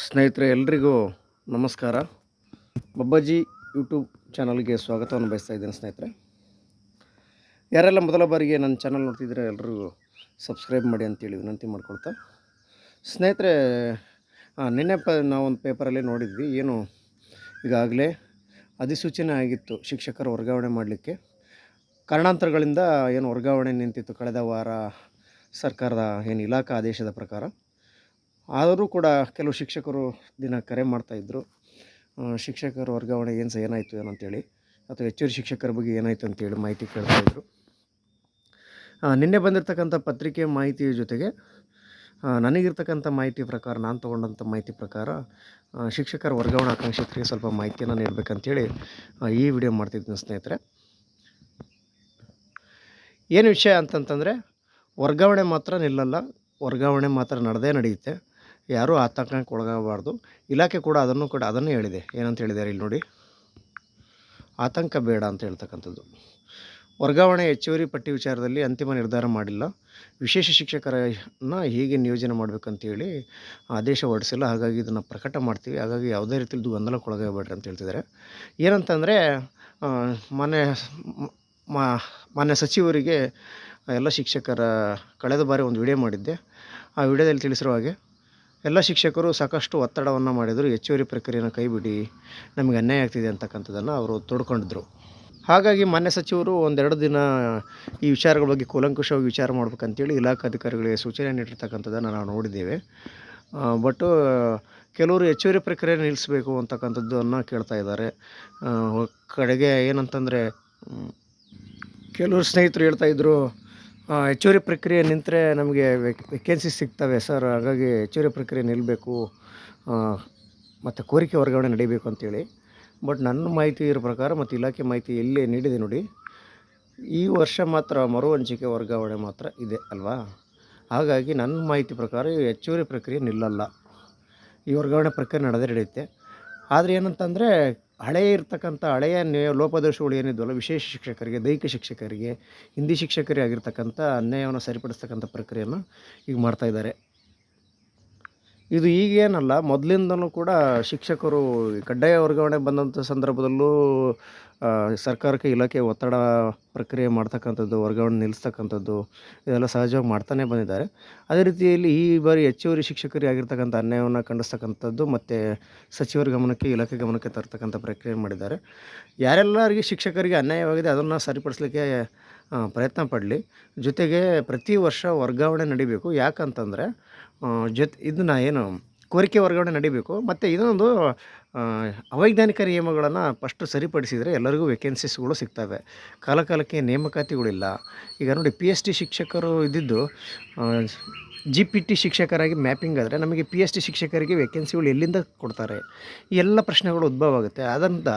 ಸ್ನೇಹಿತರೆ, ಎಲ್ರಿಗೂ ನಮಸ್ಕಾರ. ಬಬ್ಬಾಜಿ ಯೂಟ್ಯೂಬ್ ಚಾನಲ್ಗೆ ಸ್ವಾಗತವನ್ನು ಬಯಸ್ತಾ ಇದ್ದೇನೆ ಸ್ನೇಹಿತರೆ. ಯಾರೆಲ್ಲ ಮೊದಲ ಬಾರಿಗೆ ನನ್ನ ಚಾನಲ್ ನೋಡ್ತಿದ್ರೆ ಎಲ್ಲರಿಗೂ ಸಬ್ಸ್ಕ್ರೈಬ್ ಮಾಡಿ ಅಂತೇಳಿ ವಿನಂತಿ ಮಾಡ್ಕೊಳ್ತಾ. ಸ್ನೇಹಿತರೆ ನಿನ್ನೆ ಪ, ನಾವೊಂದು ಪೇಪರಲ್ಲಿ ನೋಡಿದ್ವಿ, ಏನು ಈಗಾಗಲೇ ಅಧಿಸೂಚನೆ ಆಗಿತ್ತು ಶಿಕ್ಷಕರ ವರ್ಗಾವಣೆ ಮಾಡಲಿಕ್ಕೆ. ಕಾರಣಾಂತರಗಳಿಂದ ಏನು ವರ್ಗಾವಣೆ ನಿಂತಿತ್ತು, ಕಳೆದ ವಾರ ಸರ್ಕಾರದ ಏನು ಇಲಾಖಾ ಆದೇಶದ ಪ್ರಕಾರ. ಆದರೂ ಕೂಡ ಕೆಲವು ಶಿಕ್ಷಕರು ದಿನ ಕರೆ ಮಾಡ್ತಾಯಿದ್ರು ಶಿಕ್ಷಕರ ವರ್ಗಾವಣೆ ಏನು ಸಹ ಏನಾಯಿತು ಏನೋ ಅಂತೇಳಿ ಅಥವಾ ಹೆಚ್ಚುವರಿ ಶಿಕ್ಷಕರ ಬಗ್ಗೆ ಏನಾಯಿತು ಅಂತೇಳಿ ಮಾಹಿತಿ ಕೇಳ್ತಾಯಿದ್ರು ನಿನ್ನೆ ಬಂದಿರತಕ್ಕಂಥ ಪತ್ರಿಕೆ ಮಾಹಿತಿಯ ಜೊತೆಗೆ ನನಗಿರ್ತಕ್ಕಂಥ ಮಾಹಿತಿ ಪ್ರಕಾರ, ನಾನು ತೊಗೊಂಡಂಥ ಮಾಹಿತಿ ಪ್ರಕಾರ ಶಿಕ್ಷಕರ ವರ್ಗಾವಣೆ ಆಕಾಂಕ್ಷಿತರಿಗೆ ಸ್ವಲ್ಪ ಮಾಹಿತಿಯನ್ನು ನೀಡಬೇಕಂತೇಳಿ ಈ ವಿಡಿಯೋ ಮಾಡ್ತಿದ್ದೀನಿ ಸ್ನೇಹಿತರೆ. ಏನು ವಿಷಯ ಅಂತಂತಂದರೆ, ವರ್ಗಾವಣೆ ಮಾತ್ರ ನಿಲ್ಲಲ್ಲ, ವರ್ಗಾವಣೆ ಮಾತ್ರ ನಡೆದೇ ನಡೆಯುತ್ತೆ. ಯಾರೂ ಆತಂಕಕ್ಕೆ ಒಳಗಾಗಬಾರ್ದು. ಇಲಾಖೆ ಕೂಡ ಅದನ್ನು ಕೂಡ ಅದನ್ನು ಹೇಳಿದೆ. ಏನಂತ ಹೇಳಿದ್ದಾರೆ ಇಲ್ಲಿ ನೋಡಿ. ಆತಂಕ ಬೇಡ ಅಂತ ಹೇಳ್ತಕ್ಕಂಥದ್ದು. ವರ್ಗಾವಣೆ ಹೆಚ್ಚುವರಿ ಪಟ್ಟಿ ವಿಚಾರದಲ್ಲಿ ಅಂತಿಮ ನಿರ್ಧಾರ ಮಾಡಿಲ್ಲ. ವಿಶೇಷ ಶಿಕ್ಷಕರನ್ನು ಹೇಗೆ ನಿಯೋಜನೆ ಮಾಡಬೇಕಂತೇಳಿ ಆದೇಶ ಹೊರಡಿಸಿಲ್ಲ. ಹಾಗಾಗಿ ಇದನ್ನು ಪ್ರಕಟ ಮಾಡ್ತೀವಿ. ಹಾಗಾಗಿ ಯಾವುದೇ ರೀತಿಯಲ್ಲಿ ಗೊಂದಲಕ್ಕೊಳಗಾಗಬೇಡ್ರಿ ಅಂತ ಹೇಳ್ತಿದ್ದಾರೆ. ಏನಂತಂದರೆ ಮಾನ್ಯ ಮಾನ್ಯ ಸಚಿವರಿಗೆ ಎಲ್ಲ ಶಿಕ್ಷಕರ ಕಳೆದ ಬಾರಿ ಒಂದು ವಿಡಿಯೋ ಮಾಡಿದ್ದೆ. ಆ ವಿಡಿಯೋದಲ್ಲಿ ತಿಳಿಸಿರೋ ಹಾಗೆ ಎಲ್ಲ ಶಿಕ್ಷಕರು ಸಾಕಷ್ಟು ಒತ್ತಡವನ್ನು ಮಾಡಿದರು. ಹೆಚ್ಚುವರಿ ಪ್ರಕ್ರಿಯೆನ ಕೈಬಿಡಿ ನಮಗೆ ಅನ್ಯಾಯ ಆಗ್ತಿದೆ ಅಂತಕ್ಕಂಥದ್ದನ್ನು ಅವರು ತೊಡ್ಕೊಂಡಿದ್ರು. ಹಾಗಾಗಿ ಮಾನ್ಯ ಸಚಿವರು ಒಂದೆರಡು ದಿನ ಈ ವಿಚಾರಗಳ ಬಗ್ಗೆ ಕೂಲಂಕುಷವಾಗಿ ವಿಚಾರ ಮಾಡ್ಬೇಕಂತೇಳಿ ಇಲಾಖಾ ಅಧಿಕಾರಿಗಳಿಗೆ ಸೂಚನೆ ನೀಡಿರ್ತಕ್ಕಂಥದ್ದನ್ನು ನಾವು ನೋಡಿದ್ದೇವೆ. ಬಟ್ ಕೆಲವರು ಹೆಚ್ಚುವರಿ ಪ್ರಕ್ರಿಯೆ ನಿಲ್ಲಿಸಬೇಕು ಅಂತಕ್ಕಂಥದ್ದನ್ನು ಕೇಳ್ತಾ ಇದ್ದಾರೆ. ಕಡೆಗೆ ಏನಂತಂದರೆ ಕೆಲವರು ಸ್ನೇಹಿತರು ಹೇಳ್ತಾ ಇದ್ರು ಆ, ಹೆಚ್ಚುವರಿ ಪ್ರಕ್ರಿಯೆ ನಿಂತರೆ ನಮಗೆ ವೆಕೆನ್ಸಿ ಸಿಗ್ತವೆ ಸರ್. ಹಾಗಾಗಿ ಹೆಚ್ಚುವರಿ ಪ್ರಕ್ರಿಯೆ ನಿಲ್ಲಬೇಕು ಮತ್ತು ಕೋರಿಕೆ ವರ್ಗಾವಣೆ ನಡೀಬೇಕು ಅಂತೇಳಿ. ಬಟ್ ನನ್ನ ಮಾಹಿತಿ ಇರೋ ಪ್ರಕಾರ ಮತ್ತು ಇಲಾಖೆ ಮಾಹಿತಿ ಎಲ್ಲಿ ನೀಡಿದೆ ನೋಡಿ, ಈ ವರ್ಷ ಮಾತ್ರ ಮರು ಹಂಚಿಕೆ ವರ್ಗಾವಣೆ ಮಾತ್ರ ಇದೆ ಅಲ್ವಾ? ಹಾಗಾಗಿ ನನ್ನ ಮಾಹಿತಿ ಪ್ರಕಾರ ಹೆಚ್ಚುವರಿ ಪ್ರಕ್ರಿಯೆ ನಿಲ್ಲಲ್ಲ. ಈ ವರ್ಗಾವಣೆ ಪ್ರಕ್ರಿಯೆ ನಡೆದೇ ನಡೆಯುತ್ತೆ. ಆದರೆ ಏನಂತಂದರೆ ಹಳೆಯ ಇರ್ತಕ್ಕಂಥ ಹಳೆಯ ಲೋಪದೋಷಗಳು ಏನಿದ್ವಲ್ಲ, ವಿಶೇಷ ಶಿಕ್ಷಕರಿಗೆ, ದೈಹಿಕ ಶಿಕ್ಷಕರಿಗೆ, ಹಿಂದಿ ಶಿಕ್ಷಕರಿಗೆ ಆಗಿರ್ತಕ್ಕಂಥ ಅನ್ಯಾಯವನ್ನು ಸರಿಪಡಿಸ್ತಕ್ಕಂಥ ಪ್ರಕ್ರಿಯೆಯನ್ನು ಈಗ ಮಾಡ್ತಾಯಿದ್ದಾರೆ ಇದು ಈಗೇನಲ್ಲ, ಮೊದಲಿಂದನೂ ಕೂಡ ಶಿಕ್ಷಕರು ಕಡ್ಡಾಯ ವರ್ಗಾವಣೆ ಬಂದಂಥ ಸಂದರ್ಭದಲ್ಲೂ ಸರ್ಕಾರಕ್ಕೆ ಇಲಾಖೆ ಒತ್ತಡ ಪ್ರಕ್ರಿಯೆ ಮಾಡ್ತಕ್ಕಂಥದ್ದು, ವರ್ಗಾವಣೆ ನಿಲ್ಲಿಸ್ತಕ್ಕಂಥದ್ದು ಇದೆಲ್ಲ ಸಹಜವಾಗಿ ಮಾಡ್ತಾನೆ ಬಂದಿದ್ದಾರೆ. ಅದೇ ರೀತಿಯಲ್ಲಿ ಈ ಬಾರಿ ಹೆಚ್ಚುವರಿ ಶಿಕ್ಷಕರಿಗೆ ಆಗಿರ್ತಕ್ಕಂಥ ಅನ್ಯಾಯವನ್ನು ಖಂಡಿಸ್ತಕ್ಕಂಥದ್ದು ಮತ್ತು ಸಚಿವರ ಗಮನಕ್ಕೆ, ಇಲಾಖೆ ಗಮನಕ್ಕೆ ತರ್ತಕ್ಕಂಥ ಪ್ರಕ್ರಿಯೆ ಮಾಡಿದ್ದಾರೆ. ಯಾರೆಲ್ಲರಿಗೆ ಶಿಕ್ಷಕರಿಗೆ ಅನ್ಯಾಯವಾಗಿದೆ ಅದನ್ನು ಸರಿಪಡಿಸಲಿಕ್ಕೆ ಪ್ರಯತ್ನ ಪಡಲಿ. ಜೊತೆಗೆ ಪ್ರತಿ ವರ್ಷ ವರ್ಗಾವಣೆ ನಡಿಬೇಕು. ಯಾಕಂತಂದರೆ ಜೊತೆ ಇದನ್ನ ಏನು ಕೋರಿಕೆ ವರ್ಗಾವಣೆ ನಡಿಬೇಕು. ಮತ್ತು ಇದೊಂದು ಅವೈಜ್ಞಾನಿಕ ನಿಯಮಗಳನ್ನು ಫಸ್ಟು ಸರಿಪಡಿಸಿದರೆ ಎಲ್ಲರಿಗೂ ವೇಕೆನ್ಸಿಸ್ಗಳು ಸಿಗ್ತವೆ. ಕಾಲಕಾಲಕ್ಕೆ ನೇಮಕಾತಿಗಳಿಲ್ಲ. ಈಗ ನೋಡಿ ಪಿ ಎಚ್ ಡಿ ಶಿಕ್ಷಕರು ಇದ್ದಿದ್ದು ಜಿ ಪಿ ಟಿ ಶಿಕ್ಷಕರಾಗಿ ಮ್ಯಾಪಿಂಗ್ ಆದರೆ ನಮಗೆ ಪಿ ಎಚ್ ಡಿ ಶಿಕ್ಷಕರಿಗೆ ವೇಕೆನ್ಸಿಗಳು ಎಲ್ಲಿಂದ ಕೊಡ್ತಾರೆ? ಈ ಎಲ್ಲ ಪ್ರಶ್ನೆಗಳು ಉದ್ಭವ ಆಗುತ್ತೆ. ಅದರಿಂದ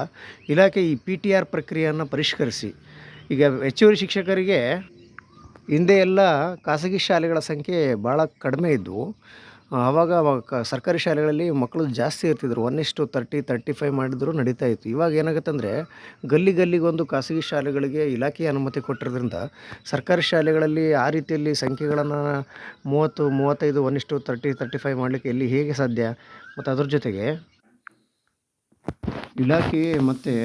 ಇಲಾಖೆ ಈ ಪಿ ಟಿ ಆರ್ ಪ್ರಕ್ರಿಯೆಯನ್ನು ಪರಿಷ್ಕರಿಸಿ, ಈಗ ಹೆಚ್ಚುವರಿ ಶಿಕ್ಷಕರಿಗೆ ಹಿಂದೆ ಎಲ್ಲ ಖಾಸಗಿ ಶಾಲೆಗಳ ಸಂಖ್ಯೆ ಭಾಳ ಕಡಿಮೆ ಇದ್ದವು ಆವಾಗ ಕ ಸರ್ಕಾರಿ ಶಾಲೆಗಳಲ್ಲಿ ಮಕ್ಕಳು ಜಾಸ್ತಿ ಇರ್ತಿದ್ರು. ಒನ್ ಇಷ್ಟು ತರ್ಟಿ ತರ್ಟಿ ಫೈವ್ ಮಾಡಿದ್ರು ನಡೀತಾ ಇತ್ತು. ಇವಾಗ ಏನಾಗುತ್ತೆ ಅಂದರೆ ಗಲ್ಲಿ ಗಲ್ಲಿಗೊಂದು ಖಾಸಗಿ ಶಾಲೆಗಳಿಗೆ ಇಲಾಖೆ ಅನುಮತಿ ಕೊಟ್ಟಿರೋದ್ರಿಂದ ಸರ್ಕಾರಿ ಶಾಲೆಗಳಲ್ಲಿ ಆ ರೀತಿಯಲ್ಲಿ ಸಂಖ್ಯೆಗಳನ್ನು ಮೂವತ್ತು, ಮೂವತ್ತೈದು, ಒನ್ ಇಷ್ಟು ತರ್ಟಿ ತರ್ಟಿ ಫೈವ್ ಮಾಡಲಿಕ್ಕೆ ಎಲ್ಲಿ ಹೇಗೆ ಸಾಧ್ಯ? ಮತ್ತು ಅದ್ರ ಜೊತೆಗೆ ಇಲಾಖೆ ಮತ್ತು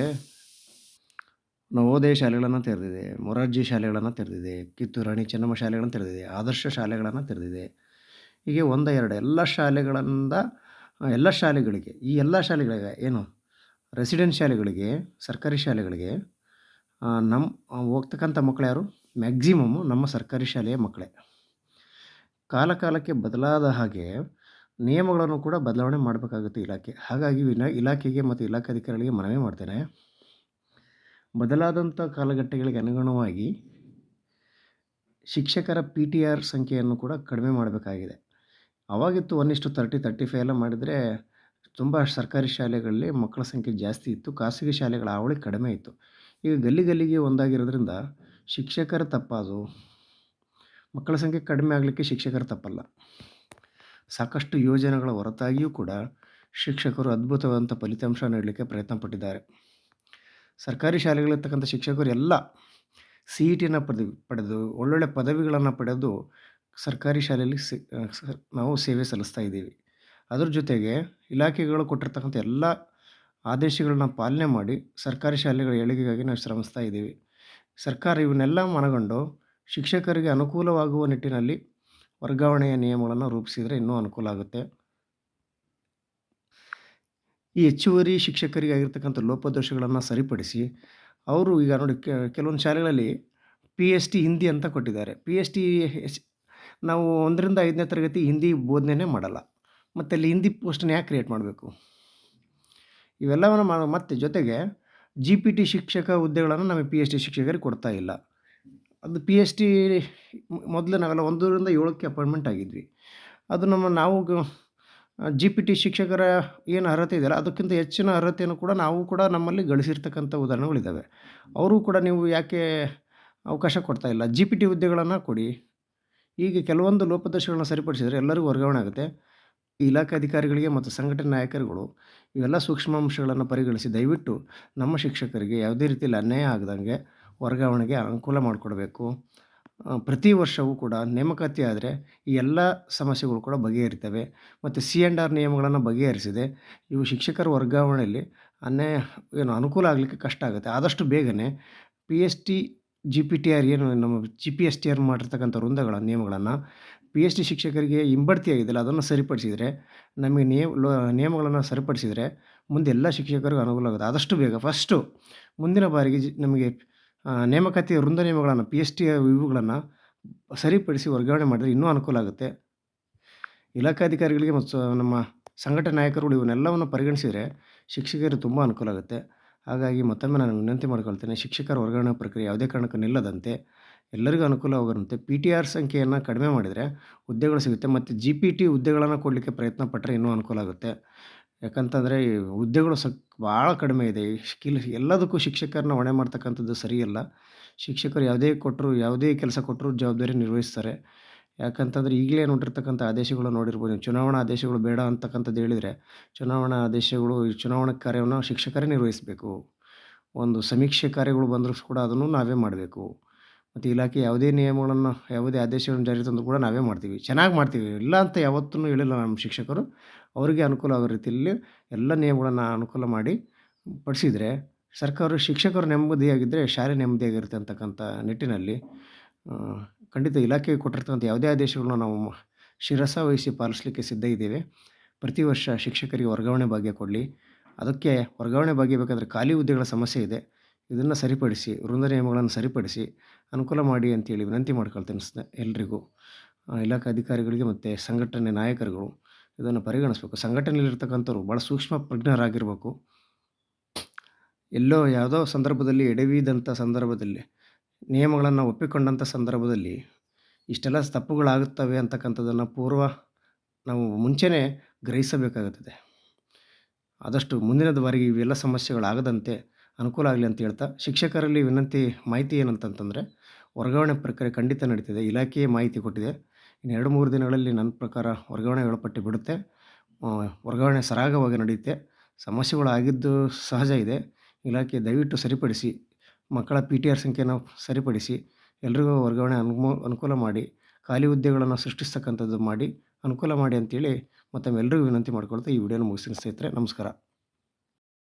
ನವೋದಯ ಶಾಲೆಗಳನ್ನು ತೆರೆದಿದೆ, ಮೊರಾರ್ಜಿ ಶಾಲೆಗಳನ್ನು ತೆರೆದಿದೆ, ಕಿತ್ತೂರು ರಾಣಿ ಚೆನ್ನಮ್ಮ ಶಾಲೆಗಳನ್ನು ತೆರೆದಿದೆ, ಆದರ್ಶ ಶಾಲೆಗಳನ್ನು ತೆರೆದಿದೆ. ಹೀಗೆ ಒಂದ, ಎರಡು ಎಲ್ಲ ಶಾಲೆಗಳಿಂದ, ಎಲ್ಲ ಶಾಲೆಗಳಿಗೆ, ಈ ಎಲ್ಲ ಶಾಲೆಗಳಿಗೆ ಏನು ರೆಸಿಡೆನ್ಸ್ ಶಾಲೆಗಳಿಗೆ, ಸರ್ಕಾರಿ ಶಾಲೆಗಳಿಗೆ ನಮ್ಮ ಹೋಗ್ತಕ್ಕಂಥ ಮಕ್ಕಳು ಯಾರು? ಮ್ಯಾಕ್ಸಿಮಮ್ಮು ನಮ್ಮ ಸರ್ಕಾರಿ ಶಾಲೆಯ ಮಕ್ಕಳೇ ಕಾಲಕಾಲಕ್ಕೆ ಬದಲಾದ ಹಾಗೆ ನಿಯಮಗಳನ್ನು ಕೂಡ ಬದಲಾವಣೆ ಮಾಡಬೇಕಾಗುತ್ತೆ ಇಲಾಖೆ. ಹಾಗಾಗಿ ಇಲಾಖೆಗೆ ಮತ್ತು ಇಲಾಖಾಧಿಕಾರಿಗಳಿಗೆ ಮನವಿ ಮಾಡ್ತೇನೆ. ಬದಲಾದಂಥ ಕಾಲಘಟ್ಟಗಳಿಗೆ ಅನುಗುಣವಾಗಿ ಶಿಕ್ಷಕರ ಪಿ ಟಿ ಆರ್ ಸಂಖ್ಯೆಯನ್ನು ಕೂಡ ಕಡಿಮೆ ಮಾಡಬೇಕಾಗಿದೆ. ಅವಾಗಿತ್ತು ಒನ್ ಇಷ್ಟು ತರ್ಟಿ ತರ್ಟಿ ಫೈವ್ ಎಲ್ಲ ಮಾಡಿದರೆ ತುಂಬ ಸರ್ಕಾರಿ ಶಾಲೆಗಳಲ್ಲಿ ಮಕ್ಕಳ ಸಂಖ್ಯೆ ಜಾಸ್ತಿ ಇತ್ತು, ಖಾಸಗಿ ಶಾಲೆಗಳ ಹಾವಳಿ ಕಡಿಮೆ ಇತ್ತು. ಈಗ ಗಲ್ಲಿ ಗಲ್ಲಿಗೆ ಒಂದಾಗಿರೋದ್ರಿಂದ ಶಿಕ್ಷಕರ ತಪ್ಪದು. ಮಕ್ಕಳ ಸಂಖ್ಯೆ ಕಡಿಮೆ ಆಗಲಿಕ್ಕೆ ಶಿಕ್ಷಕರ ತಪ್ಪಲ್ಲ. ಸಾಕಷ್ಟು ಯೋಜನೆಗಳ ಹೊರತಾಗಿಯೂ ಕೂಡ ಶಿಕ್ಷಕರು ಅದ್ಭುತವಾದಂಥ ಫಲಿತಾಂಶ ನೀಡಲಿಕ್ಕೆ ಪ್ರಯತ್ನ ಪಟ್ಟಿದ್ದಾರೆ ಸರ್ಕಾರಿ ಶಾಲೆಗಳಿರ್ತಕ್ಕಂಥ ಶಿಕ್ಷಕರು ಎಲ್ಲ ಸಿ ಇ ಟಿನ ಪಡೆದು ಪಡೆದು, ಒಳ್ಳೊಳ್ಳೆ ಪದವಿಗಳನ್ನು ಪಡೆದು ಸರ್ಕಾರಿ ಶಾಲೆಯಲ್ಲಿ ಸಿ, ನಾವು ಸೇವೆ ಸಲ್ಲಿಸ್ತಾ ಇದ್ದೀವಿ. ಅದ್ರ ಜೊತೆಗೆ ಇಲಾಖೆಗಳು ಕೊಟ್ಟಿರ್ತಕ್ಕಂಥ ಎಲ್ಲ ಆದೇಶಗಳನ್ನ ಪಾಲನೆ ಮಾಡಿ ಸರ್ಕಾರಿ ಶಾಲೆಗಳ ಏಳಿಗೆಗಾಗಿ ನಾವು ಶ್ರಮಿಸ್ತಾ ಇದ್ದೀವಿ. ಸರ್ಕಾರ ಇವನ್ನೆಲ್ಲ ಮನಗಂಡು ಶಿಕ್ಷಕರಿಗೆ ಅನುಕೂಲವಾಗುವ ನಿಟ್ಟಿನಲ್ಲಿ ವರ್ಗಾವಣೆಯ ನಿಯಮಗಳನ್ನು ರೂಪಿಸಿದರೆ ಇನ್ನೂ ಅನುಕೂಲ ಆಗುತ್ತೆ. ಈ ಹೆಚ್ಚುವರಿ ಶಿಕ್ಷಕರಿಗೆ ಆಗಿರ್ತಕ್ಕಂಥ ಲೋಪದೋಷಗಳನ್ನು ಸರಿಪಡಿಸಿ, ಅವರು ಈಗ ನೋಡಿ ಕೆಲವೊಂದು ಶಾಲೆಗಳಲ್ಲಿ ಪಿ ಎಚ್ ಟಿ ಹಿಂದಿ ಅಂತ ಕೊಟ್ಟಿದ್ದಾರೆ. ಪಿ ಎಚ್ ಟಿ ನಾವು ಒಂದರಿಂದ ಐದನೇ ತರಗತಿ ಹಿಂದಿ ಬೋಧನೆ ಮಾಡಲ್ಲ. ಮತ್ತು ಅಲ್ಲಿ ಹಿಂದಿ ಪೋಸ್ಟನ್ನು ಯಾಕೆ ಕ್ರಿಯೇಟ್ ಮಾಡಬೇಕು? ಇವೆಲ್ಲವನ್ನು ಮಾ ಮತ್ತು ಜೊತೆಗೆ ಜಿ ಪಿ ಟಿ ಶಿಕ್ಷಕ ಹುದ್ದೆಗಳನ್ನು ನಮಗೆ ಪಿ ಎಚ್ ಡಿ ಶಿಕ್ಷಕರಿಗೆ ಕೊಡ್ತಾ ಇಲ್ಲ. ಅದು ಪಿ ಎಚ್ ಟಿ ಮೊದಲು ನಾವೆಲ್ಲ ಒಂದರಿಂದ ಏಳಕ್ಕೆ ಅಪಾಯಿಂಟ್ಮೆಂಟ್ ಆಗಿದ್ವಿ. ಅದು ನಮ್ಮ ನಾವು ಜಿ ಪಿ ಟಿ ಶಿಕ್ಷಕರ ಏನು ಅರ್ಹತೆ ಇದೆಯಲ್ಲ, ಅದಕ್ಕಿಂತ ಹೆಚ್ಚಿನ ಅರ್ಹತೆಯನ್ನು ಕೂಡ ನಾವು ಕೂಡ ನಮ್ಮಲ್ಲಿ ಗಳಿಸಿರ್ತಕ್ಕಂಥ ಉದಾಹರಣೆಗಳಿದ್ದಾವೆ ಅವರು ಕೂಡ ನೀವು ಯಾಕೆ ಅವಕಾಶ ಕೊಡ್ತಾ ಇಲ್ಲ? ಜಿ ಪಿ ಟಿ ಹುದ್ದೆಗಳನ್ನು ಕೊಡಿ. ಹೀಗೆ ಕೆಲವೊಂದು ಲೋಪದೋಷಗಳನ್ನ ಸರಿಪಡಿಸಿದರೆ ಎಲ್ಲರಿಗೂ ವರ್ಗಾವಣೆ ಆಗುತ್ತೆ. ಇಲಾಖೆ ಅಧಿಕಾರಿಗಳಿಗೆ ಮತ್ತು ಸಂಘಟನೆ ನಾಯಕರುಗಳು ಇವೆಲ್ಲ ಸೂಕ್ಷ್ಮಾಂಶಗಳನ್ನು ಪರಿಗಣಿಸಿ ದಯವಿಟ್ಟು ನಮ್ಮ ಶಿಕ್ಷಕರಿಗೆ ಯಾವುದೇ ರೀತಿಯಲ್ಲಿ ಅನ್ಯಾಯ ಆಗದಂಗೆ ವರ್ಗಾವಣೆಗೆ ಅನುಕೂಲ ಮಾಡಿಕೊಡ್ಬೇಕು. ಪ್ರತಿ ವರ್ಷವೂ ಕೂಡ ನೇಮಕಾತಿ ಆದರೆ ಈ ಎಲ್ಲ ಸಮಸ್ಯೆಗಳು ಕೂಡ ಬಗೆಹರಿತವೆ. ಮತ್ತು ಸಿ ಆ್ಯಂಡ್ ಆರ್ ನಿಯಮಗಳನ್ನು ಬಗೆಹರಿಸಿದೆ. ಇವು ಶಿಕ್ಷಕರ ವರ್ಗಾವಣೆಯಲ್ಲಿ ಅನ್ಯಾಯ ಏನು ಅನುಕೂಲ ಆಗಲಿಕ್ಕೆ ಕಷ್ಟ ಆಗುತ್ತೆ. ಆದಷ್ಟು ಬೇಗನೆ P S T, G P T R ಏನು ನಮ್ಮ G P S T R ಮಾಡಿರ್ತಕ್ಕಂಥ ವೃಂದಗಳ ನಿಯಮಗಳನ್ನು ಪಿ ಎಚ್ ಡಿ ಶಿಕ್ಷಕರಿಗೆ ಹಿಂಬಡ್ತಿ ಆಗಿದೆಯಲ್ಲ ಅದನ್ನು ಸರಿಪಡಿಸಿದರೆ, ನಮಗೆ ನಿಯಮ ನಿಯಮಗಳನ್ನು ಸರಿಪಡಿಸಿದರೆ ಮುಂದೆ ಎಲ್ಲ ಶಿಕ್ಷಕರಿಗೂ ಅನುಕೂಲ ಆಗುತ್ತೆ. ಆದಷ್ಟು ಬೇಗ. ಫಸ್ಟು ಮುಂದಿನ ಬಾರಿಗೆ ನಮಗೆ ನೇಮಕಾತಿ ವೃಂದ ನಿಯಮಗಳನ್ನು ಪಿ ಎಚ್ ಟಿ ಇವುಗಳನ್ನು ಸರಿಪಡಿಸಿ ವರ್ಗಾವಣೆ ಮಾಡಿದರೆ ಇನ್ನೂ ಅನುಕೂಲ ಆಗುತ್ತೆ. ಇಲಾಖಾಧಿಕಾರಿಗಳಿಗೆ ಮತ್ತು ನಮ್ಮ ಸಂಘಟನೆ ನಾಯಕರುಗಳು ಇವನ್ನೆಲ್ಲವನ್ನು ಪರಿಗಣಿಸಿದರೆ ಶಿಕ್ಷಕರಿಗೆ ತುಂಬ ಅನುಕೂಲ ಆಗುತ್ತೆ. ಹಾಗಾಗಿ ಮತ್ತೊಮ್ಮೆ ನಾನು ವಿನಂತಿ ಮಾಡ್ಕೊಳ್ತೇನೆ, ಶಿಕ್ಷಕರ ವರ್ಗಾವಣೆ ಪ್ರಕ್ರಿಯೆ ಯಾವುದೇ ಕಾರಣಕ್ಕೂ ನಿಲ್ಲದಂತೆ ಎಲ್ಲರಿಗೂ ಅನುಕೂಲವಾಗುವಂತೆ ಪಿ ಟಿ ಆರ್ ಸಂಖ್ಯೆಯನ್ನು ಕಡಿಮೆ ಮಾಡಿದರೆ ಹುದ್ದೆಗಳು ಸಿಗುತ್ತೆ, ಮತ್ತು ಜಿ ಪಿ ಟಿ ಹುದ್ದೆಗಳನ್ನು ಕೊಡಲಿಕ್ಕೆ ಪ್ರಯತ್ನ ಪಟ್ಟರೆ ಇನ್ನೂ ಅನುಕೂಲ ಆಗುತ್ತೆ. ಯಾಕಂತಂದರೆ ಹುದ್ದೆಗಳು ಸಕ್ ಭಾಳ ಕಡಿಮೆ ಇದೆ. ಸ್ಕಿಲ್ ಎಲ್ಲದಕ್ಕೂ ಶಿಕ್ಷಕರನ್ನ ಹೊಣೆ ಮಾಡ್ತಕ್ಕಂಥದ್ದು ಸರಿಯಲ್ಲ ಶಿಕ್ಷಕರು ಯಾವುದೇ ಕೊಟ್ಟರು, ಯಾವುದೇ ಕೆಲಸ ಕೊಟ್ಟರು ಜವಾಬ್ದಾರಿ ನಿರ್ವಹಿಸ್ತಾರೆ. ಯಾಕಂತಂದರೆ ಈಗಲೇ ನೋಡಿರ್ತಕ್ಕಂಥ ಆದೇಶಗಳು ನೋಡಿರ್ಬೋದು. ನೀವು ಚುನಾವಣಾ ಆದೇಶಗಳು ಬೇಡ ಅಂತಕ್ಕಂಥದ್ದು ಹೇಳಿದರೆ ಚುನಾವಣಾ ಆದೇಶಗಳು ಈ ಚುನಾವಣಾ ಕಾರ್ಯವನ್ನು ಶಿಕ್ಷಕರೇ ನಿರ್ವಹಿಸಬೇಕು. ಒಂದು ಸಮೀಕ್ಷೆ ಕಾರ್ಯಗಳು ಬಂದರೂ ಕೂಡ ಅದನ್ನು ನಾವೇ ಮಾಡಬೇಕು. ಮತ್ತು ಇಲಾಖೆ ಯಾವುದೇ ನಿಯಮಗಳನ್ನು, ಯಾವುದೇ ಆದೇಶಗಳನ್ನು ಜಾರಿ ತಂದು ಕೂಡ ನಾವೇ ಮಾಡ್ತೀವಿ. ಚೆನ್ನಾಗಿ ಮಾಡ್ತೀವಿ. ಇಲ್ಲ ಅಂತ ಯಾವತ್ತೂ ಹೇಳಿಲ್ಲ ನಮ್ಮ ಶಿಕ್ಷಕರು. ಅವರಿಗೆ ಅನುಕೂಲ ಆಗೋ ರೀತಿಯಲ್ಲಿ ಎಲ್ಲ ನಿಯಮಗಳನ್ನು ಅನುಕೂಲ ಮಾಡಿ ಪಡಿಸಿದರೆ ಸರ್ಕಾರ ಶಿಕ್ಷಕರು ನೆಮ್ಮದಿಯಾಗಿದ್ದರೆ ಶಾಲೆ ನೆಮ್ಮದಿಯಾಗಿರುತ್ತೆ ಅಂತಕ್ಕಂಥ ನಿಟ್ಟಿನಲ್ಲಿ ಖಂಡಿತ ಇಲಾಖೆಗೆ ಕೊಟ್ಟಿರ್ತಕ್ಕಂಥ ಯಾವುದೇ ಆದೇಶಗಳನ್ನ ನಾವು ಶಿರಸ ವಹಿಸಿ ಪಾಲಿಸಲಿಕ್ಕೆ ಸಿದ್ಧ ಇದ್ದೇವೆ. ಪ್ರತಿ ವರ್ಷ ಶಿಕ್ಷಕರಿಗೆ ವರ್ಗಾವಣೆ ಭಾಗ್ಯ ಕೊಡಲಿ. ಅದಕ್ಕೆ ವರ್ಗಾವಣೆ ಭಾಗ್ಯ ಬೇಕಾದರೆ ಖಾಲಿ ಹುದ್ದೆಗಳ ಸಮಸ್ಯೆ ಇದೆ. ಇದನ್ನು ಸರಿಪಡಿಸಿ, ವೃಂದ ನಿಯಮಗಳನ್ನು ಸರಿಪಡಿಸಿ ಅನುಕೂಲ ಮಾಡಿ ಅಂತೇಳಿ ವಿನಂತಿ ಮಾಡ್ಕೊಳ್ತೇನೆ ಸ್ನೇ ಎಲ್ರಿಗೂ. ಇಲಾಖೆ ಅಧಿಕಾರಿಗಳಿಗೆ ಮತ್ತು ಸಂಘಟನೆ ನಾಯಕರುಗಳು ಇದನ್ನು ಪರಿಗಣಿಸ್ಬೇಕು. ಸಂಘಟನೆಯಲ್ಲಿರ್ತಕ್ಕಂಥವ್ರು ಭಾಳ ಸೂಕ್ಷ್ಮ ಪ್ರಜ್ಞರಾಗಿರಬೇಕು. ಎಲ್ಲೋ ಯಾವುದೋ ಸಂದರ್ಭದಲ್ಲಿ ಎಡವಿದಂಥ ಸಂದರ್ಭದಲ್ಲಿ, ನಿಯಮಗಳನ್ನು ಒಪ್ಪಿಕೊಂಡಂಥ ಸಂದರ್ಭದಲ್ಲಿ ಇಷ್ಟೆಲ್ಲ ತಪ್ಪುಗಳಾಗುತ್ತವೆ ಅಂತಕ್ಕಂಥದ್ದನ್ನು ಪೂರ್ವ ನಾವು ಮುಂಚೆನೇ ಗ್ರಹಿಸಬೇಕಾಗುತ್ತದೆ. ಆದಷ್ಟು ಮುಂದಿನದವರೆಗೆ ಬಾರಿಗೆ ಇವೆಲ್ಲ ಸಮಸ್ಯೆಗಳಾಗದಂತೆ ಅನುಕೂಲ ಆಗಲಿ ಅಂತ ಹೇಳ್ತಾ, ಶಿಕ್ಷಕರಲ್ಲಿ ವಿನಂತಿ, ಮಾಹಿತಿ ಏನಂತಂತಂದರೆ, ವರ್ಗಾವಣೆ ಪ್ರಕ್ರಿಯೆ ಖಂಡಿತ ನಡೀತಿದೆ, ಇಲಾಖೆಯೇ ಮಾಹಿತಿ ಕೊಟ್ಟಿದೆ. ಇನ್ನು ಎರಡು ಮೂರು ದಿನಗಳಲ್ಲಿ ನನ್ನ ಪ್ರಕಾರ ವರ್ಗಾವಣೆ ವೇಳಾಪಟ್ಟಿ ಬಿಡುತ್ತೆ. ವರ್ಗಾವಣೆ ಸರಾಗವಾಗಿ ನಡೆಯುತ್ತೆ. ಸಮಸ್ಯೆಗಳು ಆಗಿದ್ದು ಸಹಜ ಇದೆ. ಇಲಾಖೆ ದಯವಿಟ್ಟು ಸರಿಪಡಿಸಿ, ಮಕ್ಕಳ ಪಿ ಟಿ ಆರ್ ಸಂಖ್ಯೆನ ಸರಿಪಡಿಸಿ, ಎಲ್ರಿಗೂ ವರ್ಗಾವಣೆ ಅನುಮೋ, ಅನುಕೂಲ ಮಾಡಿ, ಖಾಲಿ ಹುದ್ದೆಗಳನ್ನು ಸೃಷ್ಟಿಸ್ತಕ್ಕಂಥದ್ದು ಮಾಡಿ, ಅನುಕೂಲ ಮಾಡಿ ಅಂತೇಳಿ ಮತ್ತೆ ಎಲ್ಲರಿಗೂ ವಿನಂತಿ ಮಾಡ್ಕೊಳ್ತಾ ಈ ವಿಡಿಯೋನ ಮುಗಿಸ್ತೀನಿ ಸ್ನೇಹಿತರೆ, ನಮಸ್ಕಾರ.